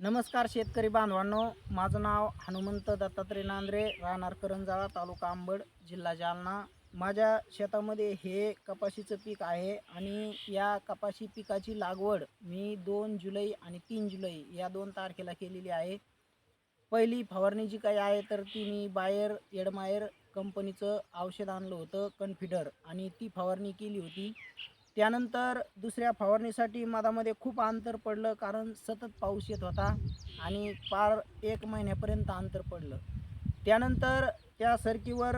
नमस्कार शेतकरी बांधवांनो माझं नाव हनुमंत दत्तात्रय नांद्रे राहणार करंजाळा तालुका आंबड जिल्हा जालना. माझ्या शेतामध्ये हे कपाशीचं पीक आहे आणि या कपाशी पिकाची लागवड मी दोन जुलै आणि तीन जुलै या दोन तारखेला केलेली आहे. पहिली फवारणी जी काही आहे तर ती मी बायर येडमायर कंपनीचं औषध आणलं होतं कन्फिडर आणि ती फवारणी केली होती. त्यानंतर दुसऱ्या फवारणीसाठी मधामध्ये खूप अंतर पडलं कारण सतत पाऊस येत होता आणि पार एक महिन्यापर्यंत अंतर पडलं. त्यानंतर त्या सरकीवर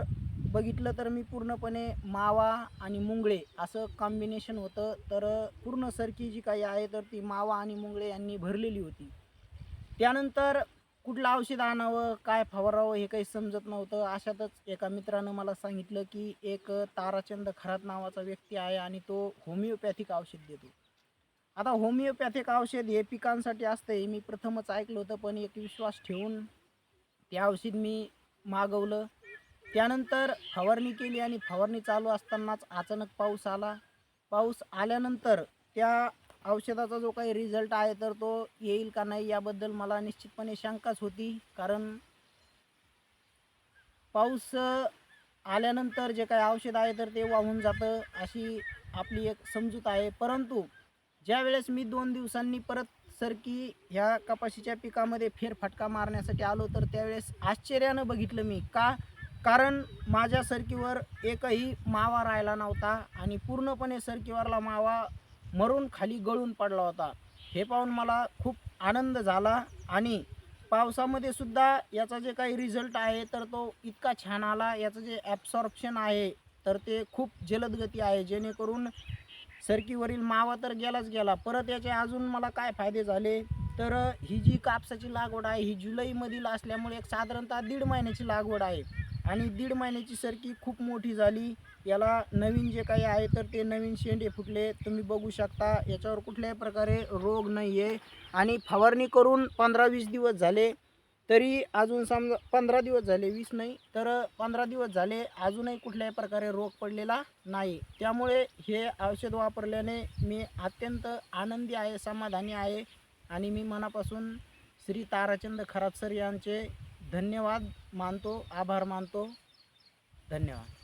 बघितलं तर मी पूर्णपणे मावा आणि मुंगळे असं कॉम्बिनेशन होतं. तर पूर्ण सरकी जी काही आहे तर ती मावा आणि मुंगळे यांनी भरलेली होती. त्यानंतर कुठलं औषध आणावं काय फवारावं हे काही समजत नव्हतं. अशातच एका मित्रानं मला सांगितलं की एक ताराचंद खरात नावाचा व्यक्ती आहे आणि तो होमिओपॅथिक औषध देतो. आता होमिओपॅथिक औषध हे पिकांसाठी असतं हे मी प्रथमच ऐकलं होतं पण एक विश्वास ठेवून ते औषध मी मागवलं. त्यानंतर फवारणी केली आणि फवारणी चालू असतानाच अचानक पाऊस आला. पाऊस आल्यानंतर त्या औषधाचा जो काही रिझल्ट आहे तर तो येईल का नाही याबद्दल मला निश्चितपणे शंकाच होती. कारण पाऊस आल्यानंतर जे काही औषध आहे तर ते वाहून जातं अशी आपली एक समजूत आहे. परंतु ज्या वेळेस मी दोन दिवसांनी परत सरकी ह्या कपाशीच्या पिकामध्ये फेरफटका मारण्यासाठी आलो तर त्यावेळेस आश्चर्यानं बघितलं मी. का? कारण माझ्या सरकीवर एकही मावा राहिला नव्हता आणि पूर्णपणे सरकीवरला मावा मरून खाली गळून पडला होता. हे पाहून मला खूप आनंद झाला आणि पावसामध्ये सुद्धा याचा जे काही रिझल्ट आहे तर तो इतका छान आला. याचं जे ॲब्सॉर्प्शन आहे तर ते खूप जलदगती आहे. जेणेकरून सरकीवरील मावा तर गेलाच गेला. परत याचे अजून मला काय फायदे झाले? तर ही जी कापसाची लागवड आहे ही जुलैमधील असल्यामुळे एक साधारणतः दीड महिन्याची लागवड आहे. आणि दीड महिन्याची सरकी खूप मोठी झाली. याला नवीन जे काही आहे तर ते नवीन शेंडे फुटले. तुम्ही बघू शकता याच्यावर कुठल्याही प्रकारे रोग नाही आहे आणि फवारणी करून पंधरा वीस दिवस झाले. तरी अजून समजा पंधरा दिवस झाले वीस नाही तर पंधरा दिवस झाले. अजूनही कुठल्याही प्रकारे रोग पडलेला नाही. त्यामुळे हे औषध वापरल्याने मी अत्यंत आनंदी आहे समाधानी आहे. आणि मी मनापासून श्री ताराचंद खरात सर यांचे धन्यवाद मानतो आभार मानतो. धन्यवाद.